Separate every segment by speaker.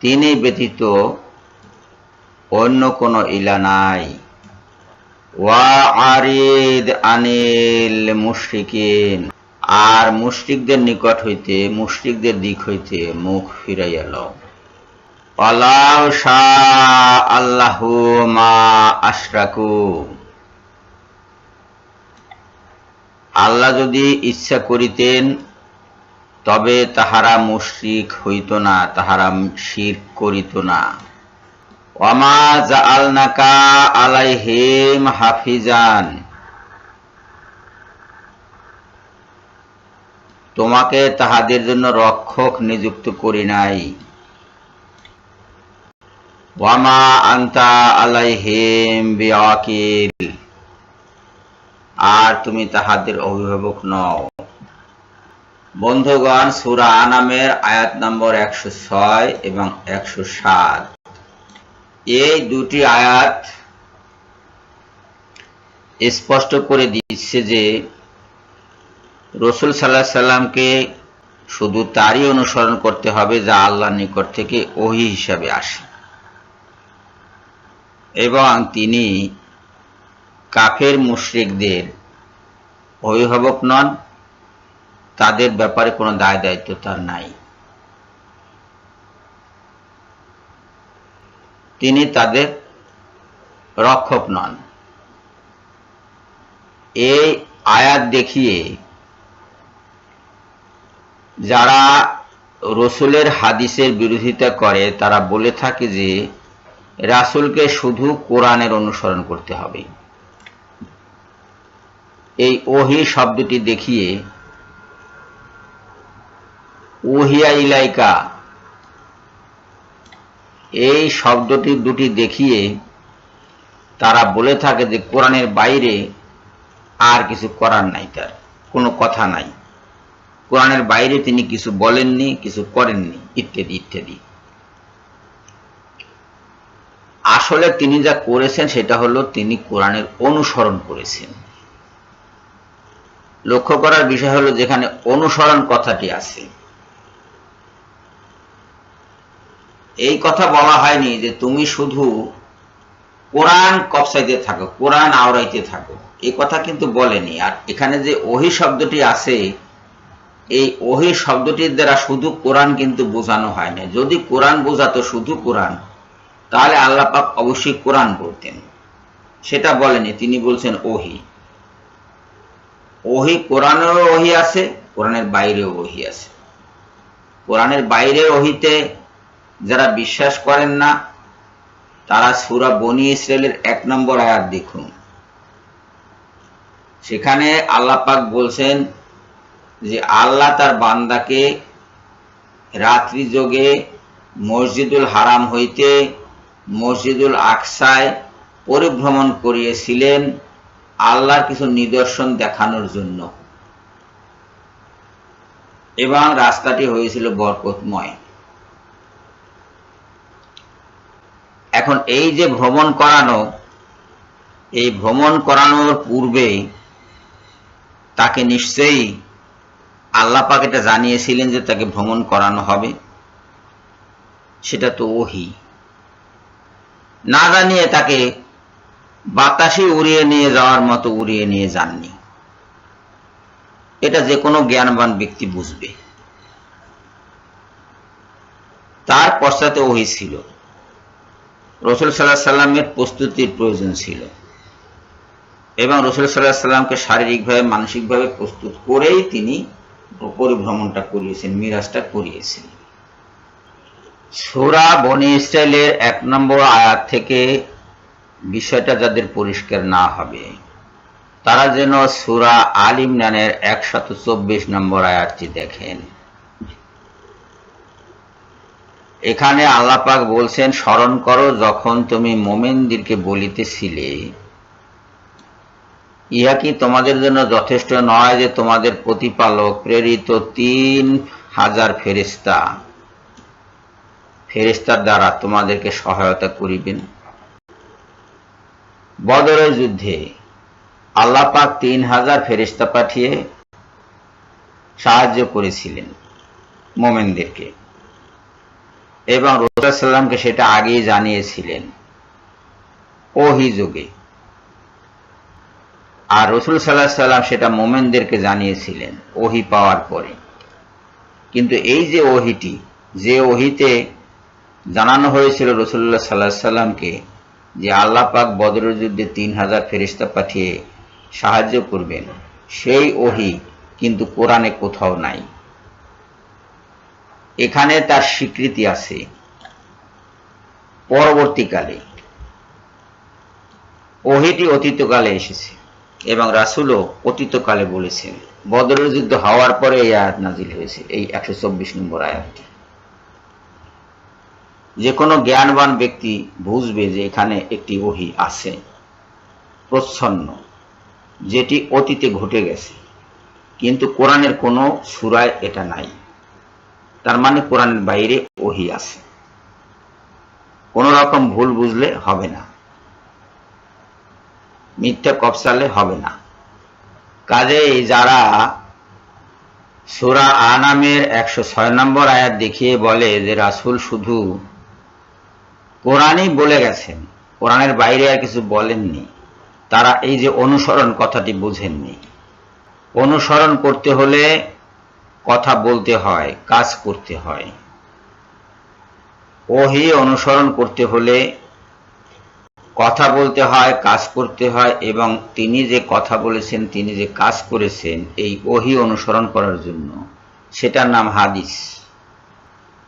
Speaker 1: তিনি ব্যতীত অন্য কোনো ইলা নাই। ওয়া আরিদ আনিল মুশরিকিন। আর মুশরিকদের নিকট হইতে, মুশরিকদের দিক হইতে মুখ ফিরাইয়া লও। আল্লাহ শাহ আল্লাহু মা আশরাকু। আল্লাহ যদি ইচ্ছা করিতেন, তবে তাহারা মুশরিক হইত না, তাহারা শির করিত না। ওয়ামা জাআলনাকা আলাইহিম হাফিজান। তোমাকে তাহাদের জন্য রক্ষক নিযুক্ত করি নাই। ওয়ামা আন্তা আলাইহিম বিওয়াকিল আর তুমি তাহাদের অভিভাবক নও। বন্ধুগণ, সুরা আনামের আয়াত নম্বর একশো ছয় এবং একশো সাত। এই দুটি আয়াত স্পষ্ট করে দিচ্ছে যে রসুল সাল্লাহ সাল্লামকে শুধু তারই অনুসরণ করতে হবে যা আল্লাহ নিকট থেকে ওহি হিসাবে আসে। এবং তিনি কাফের মুশরিকদের অভিভাবক নন, তাদের ব্যাপারে কোনো দায় দায়িত্ব তার নাই। তিনি তাদের রক্ষক নন। এই আয়াত দেখিয়ে যারা রসুলের হাদিসের বিরোধিতা করে, তারা বলে থাকে যে, রাসুলকে শুধু কোরআনের অনুসরণ করতে হবে। এই ওহি শব্দটি দেখিয়ে, ওহিয়া ইলাইকা এই শব্দটি দুটি দেখিয়ে তারা বলে থাকে যে, কোরআনের বাইরে আর কিছু করার নাই তার, কোনো কথা নাই। কোরআনের বাইরে তিনি কিছু বলেননি, কিছু করেননি, ইত্যাদি ইত্যাদি। আসলে তিনি যা করেছেন, সেটা হলো তিনি কোরআনের অনুসরণ করেছেন। লক্ষ্য করার বিষয় হলো যেখানে অনুসরণ কথাটি আছে। এই কথা বলা হয়নি যে তুমি শুধু কোরআন কপসাইতে থাকো, কোরআন আওড়াইতে থাকো। এই কথা কিন্তু বলেনি। আর এখানে যে ওহি শব্দটি আছে, এই ওহি শব্দটির দ্বারা শুধু কোরআন কিন্তু বোঝানো হয় না। যদি কোরআন বোঝাতো শুধু কোরআন, তাহলে আল্লাহ পাক অবশ্যই কোরআন বলতেন সেটা বলেনি, তিনি বলছেন ওহি। ওহি, কোরআনেরও ওহি আছে, কোরআনের বাইরেও ওহি আছে। কোরআনের বাইরের ওহিতে যারা বিশ্বাস করেন না, তারা সুরা বনি ইসরায়েলের এক নম্বর আয়াত দেখুন। সেখানে আল্লাহ পাক বলছেন যে, আল্লাহ তার বান্দাকে রাত্রি যোগে মসজিদুল হারাম হইতে মসজিদুল আকসায় পরিভ্রমণ করিয়েছিলেন। আল্লাহর কিছু নিদর্শন দেখানোর জন্য। এবং রাস্তাটি হয়েছিল বরকতময়। এখন এই যে ভ্রমণ করানো, এই ভ্রমণ করানোর পূর্বে তাকে নিশ্চয়ই আল্লাহ পাক এটা জানিয়েছিলেন যে তাকে ভ্রমণ করানো হবে। সেটা তো ওহি। না জানিয়ে তাকে বাতাসে উড়িয়ে নিয়ে যাওয়ার মতো উড়িয়ে নিয়ে যাননি। এটা যে কোনো জ্ঞানবান ব্যক্তি বুঝবে। তার পশ্চাতে ওহি ছিল। রসুল সাল্লাহ সাল্লামের প্রস্তুতির প্রয়োজন ছিল। এবং রসুল সাল্লাহ সাল্লামকে শারীরিকভাবে, মানসিকভাবে প্রস্তুত করেই তিনি পরিভ্রমণটা করিয়েছেন, মিরাজটা করিয়েছেন। সোরা বনি ইসরায়েলের এক নম্বর আয়াত থেকে বিষয়টা যাদের পরিষ্কার না হবে। তারা যেন সুরা আল ইমরানের একশত চব্বিশ নম্বর আয়াতটি দেখেন। এখানে আল্লাপাক বলছেন, স্মরণ করো যখন তুমি মোমেনদেরকে বলিতেছিলে। ইহা কি তোমাদের জন্য যথেষ্ট নয় যে তোমাদের প্রতিপালক প্রেরিত তিন হাজার ফেরিস্তা ফেরিস্তার দ্বারা তোমাদেরকে সহায়তা করিবেন। বদরের যুদ্ধে আল্লাহ তিন হাজার ফেরিস্তা পাঠিয়ে সাহায্য করেছিলেন মোমেনদেরকে। এবং রসুল্লাহামকে সেটা আগেই জানিয়েছিলেন ওহি যুগে। আর রসুল সাল্লাহ সাল্লাম সেটা মোমেনদেরকে জানিয়েছিলেন ওহি পাওয়ার পরে। কিন্তু এই যে ওহিটি, যে ওহিতে জানানো হয়েছিল রসুল্লাহ সাল্লাহ সাল্লামকে যে আল্লাহ পাক বদরের যুদ্ধে তিন হাজার ফেরিস্তা পাঠিয়ে সাহায্য করবেন, সেই ওহি কিন্তু কোরআনে কোথাও নাই। এখানে তার স্বীকৃতি আছে। পরবর্তীকালে ওহিটি অতীতকালে এসেছে এবং রাসুলও অতীতকালে বলেছেন, বদরের যুদ্ধ হওয়ার পরে এই আয়াত নাজিল হয়েছে, এই একশো চব্বিশ নম্বর আয়াতটি। যে কোনো জ্ঞানবান ব্যক্তি বুঝবে যে এখানে একটি ওহি আছে, প্রচ্ছন্ন, যেটি অতীতে ঘটে গেছে। কিন্তু কোরআনের কোনো সুরায় এটা নাই। তার মানে কোরআনের বাইরে ওহি আছে। কোন রকম ভুল বুঝলে হবে না। মিথ্যা কপসালে হবে না। কাজেই যারা সুরা আনামের একশো ছয় নম্বর আয়াত দেখিয়ে বলে যে রাসুল শুধু কোরআনই বলে গেছেন, কোরআনের বাইরে আর কিছু বলেননি। তারা এই যে অনুসরণ কথাটি বুঝেননি। অনুসরণ করতে হলে কথা বলতে হয়, কাজ করতে হয়। ওহি অনুসরণ করতে হলে কথা বলতে হয়, কাজ করতে হয় এবং তিনি যে কথা বলেছেন, তিনি যে কাজ করেছেন, এই ওহি অনুসরণ করার জন্য। সেটার নাম হাদিস।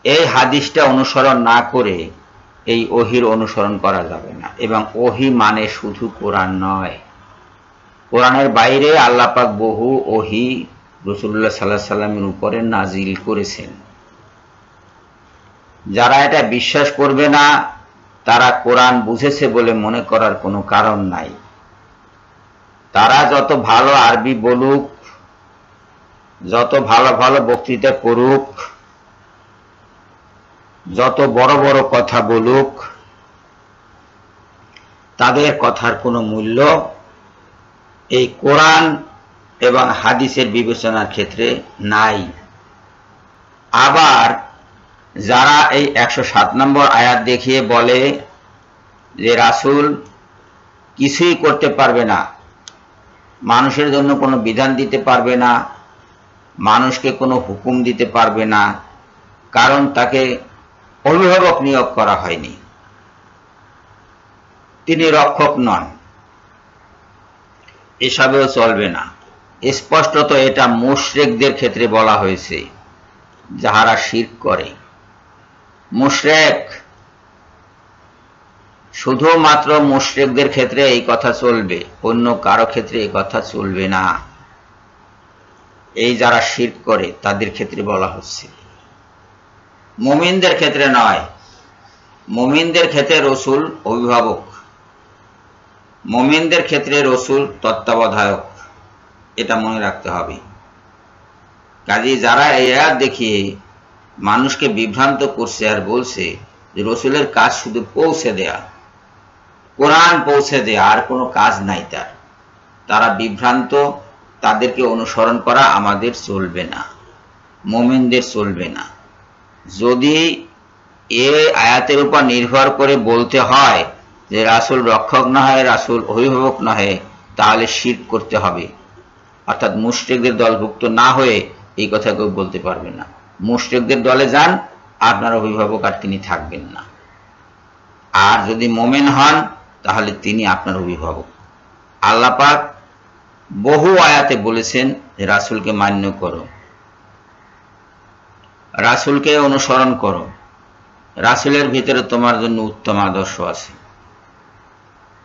Speaker 1: এই হাদিসটা অনুসরণ না করে এই ওহির অনুসরণ করা যাবে না। এবং ওহি মানে শুধু কোরআন নয়। কোরআনের বাইরে আল্লাপাক বহু ওহি রসুল্লাহ সাল্লাহ সাল্লামের উপরে নাজিল করেছেন। যারা এটা বিশ্বাস করবে না, তারা কোরআন বুঝেছে বলে মনে করার কোনো কারণ নাই। তারা যত ভালো আরবি বলুক, যত ভালো ভালো বক্তৃতা করুক যত বড় বড় কথা বলুক, তাদের কথার কোনো মূল্য এই কোরআন এবং হাদিসের বিবেচনার ক্ষেত্রে নাই। আবার যারা এই একশো সাত নম্বর আয়াত দেখিয়ে বলে যে রাসুল কিছুই করতে পারবে না, মানুষের জন্য কোনো বিধান দিতে পারবে না, মানুষকে কোনো হুকুম দিতে পারবে না, কারণ তাকে অভিভাবক নিয়োগ করা হয়নি। তিনি রক্ষক নন। এসবেও চলবে না। স্পষ্টত এটা মুশরেকদের ক্ষেত্রে বলা হয়েছে, যাহারা শির করে। মুশরেক শুধুমাত্র মুশরেকদের ক্ষেত্রে এই কথা চলবে, অন্য কারও ক্ষেত্রে এই কথা চলবে না। এই যারা শির করে, তাদের ক্ষেত্রে বলা হচ্ছে। মুমিনদের ক্ষেত্রে নয়। মুমিনদের ক্ষেত্রে রসুল অভিভাবক। মুমিনদের ক্ষেত্রে রসুল তত্ত্বাবধায়ক। এটা মনে রাখতে হবে। কাজে যারা আয়াত দেখিয়ে মানুষকে বিভ্রান্ত করছে আর বলছে যে রসুলের কাজ শুধু পৌঁছে দেয়া, কোরআন পৌঁছে দেয়া আর কোনো কাজ নাই তার। তারা বিভ্রান্ত, তাদেরকে অনুসরণ করা আমাদের চলবে না। মোমেনদের চলবে না। যদি এ আয়াতের উপর নির্ভর করে বলতে হয় যে রাসুল রক্ষক না হয়, রাসুল অভিভাবক নহে তাহলে শির করতে হবে। অর্থাৎ মুশ্রিকদের দলভুক্ত না হয়ে এই কথা কেউ বলতে পারবে না। মুশ্রিকদের দলে যান, আপনার অভিভাবক আর তিনি থাকবেন না। আর যদি মোমেন হন, তাহলে তিনি আপনার অভিভাবক। আল্লাপাক বহু আয়াতে বলেছেন যে রাসুলকে মান্য করো। রাসুলকে অনুসরণ করো। রাসুলের ভিতরে তোমার জন্য উত্তম আদর্শ আছে।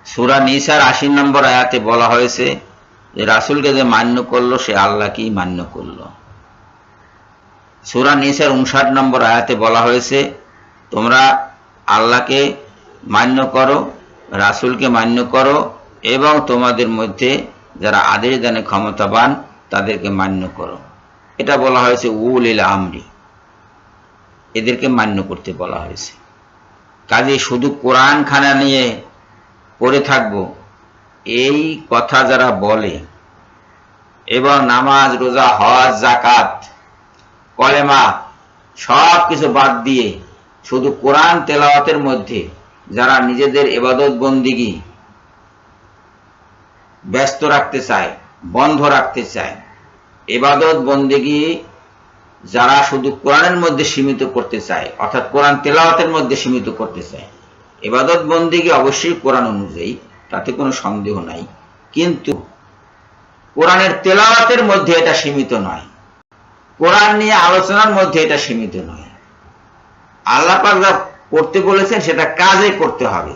Speaker 1: সুরা নিসার আশি নম্বর আয়াতে বলা হয়েছে যে, রাসুলকে যে মান্য করল, সে আল্লাহকেই মান্য করল। সুরা নিসের উনষাট নম্বর আয়াতে বলা হয়েছে, তোমরা আল্লাহকে মান্য করো, রাসুলকে মান্য করো এবং তোমাদের মধ্যে যারা আদেশ দানে ক্ষমতাবান, তাদেরকে মান্য করো। এটা বলা হয়েছে উল আমরি। এদেরকে মান্য করতে বলা হয়েছে। কাজে শুধু কোরআন খানা নিয়ে পড়ে থাকব, এই কথা যারা বলে, এবং নামাজ, রোজা, হজ জাকাত কলেমা, সব কিছু বাদ দিয়ে শুধু কোরআন তেলাওয়াতের মধ্যে যারা নিজেদের এবাদত বন্দিগি ব্যস্ত রাখতে চায়, বন্ধ রাখতে চায়, এবাদত বন্দিগি যারা শুধু কোরআনের মধ্যে সীমিত করতে চায়, অর্থাৎ কোরআন তেলাওয়াতের মধ্যে সীমিত করতে চায় এবাদত বন্দিগি অবশ্যই কোরআন অনুযায়ী, তাতে কোনো সন্দেহ নাই। কিন্তু কোরআনের তেলাওয়াতের মধ্যে এটা সীমিত নয়। কোরআন নিয়ে আলোচনার মধ্যে এটা সীমিত নয়। আল্লাহ পাক যা করতে বলেছেন, সেটা কাজে করতে হবে।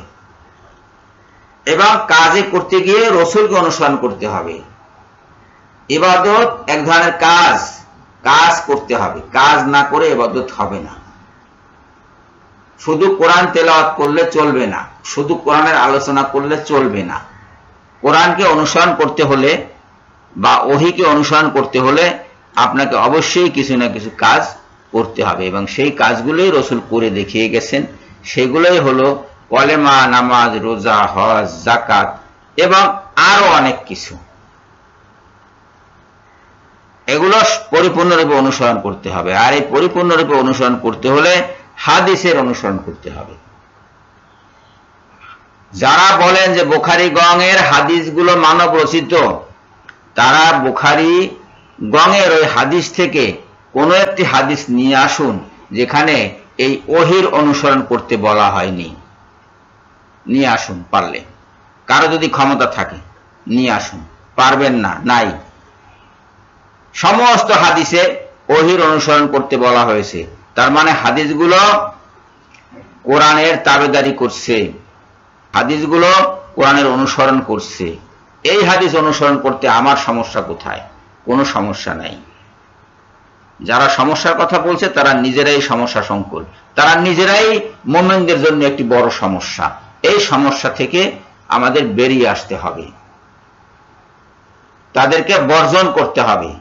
Speaker 1: এবং কাজে করতে গিয়ে রসুলকে অনুসরণ করতে হবে। ইবাদত এক ধরনের কাজ। কাজ করতে হবে, কাজ না করে এবাদত হবে না। শুধু কোরআন তেলাওয়াত করলে চলবে না, শুধু কোরআনের আলোচনা করলে চলবে না। কোরআনকে অনুসরণ করতে হলে বা ওহিকে অনুসরণ করতে হলে আপনাকে অবশ্যই কিছু না কিছু কাজ করতে হবে এবং সেই কাজগুলোই রসুল করে দেখিয়ে গেছেন। সেগুলোই হলো কলেমা, নামাজ, রোজা, হজ জাকাত এবং আরও অনেক কিছু। এগুলো পরিপূর্ণরূপে অনুসরণ করতে হবে। আর এই পরিপূর্ণরূপে অনুসরণ করতে হলে হাদিসের অনুসরণ করতে হবে। যারা বলেন যে বোখারি গঙের হাদিসগুলো মানব রচিত, তারা বোখারি গঙের ওই হাদিস থেকে কোনো একটি হাদিস নিয়ে আসুন, যেখানে এই ওহির অনুসরণ করতে বলা হয়নি। নিয়ে আসুন পারলে। কারও যদি ক্ষমতা থাকে, নিয়ে আসুন। পারবেন না, নাই। সমস্ত হাদিসে ওহির অনুসরণ করতে বলা হয়েছে। তার মানে হাদিসগুলো কোরআনের তাবেদারি করছে। হাদিসগুলো কোরআনের অনুসরণ করছে। এই হাদিস অনুসরণ করতে আমার সমস্যা কোথায়? কোনো সমস্যা নাই। যারা সমস্যার কথা বলছে, তারা নিজেরাই সমস্যা সংকুল। তারা নিজেরাই মোমেনদের জন্য একটি বড় সমস্যা। এই সমস্যা থেকে আমাদের বেরিয়ে আসতে হবে। তাদেরকে বর্জন করতে হবে।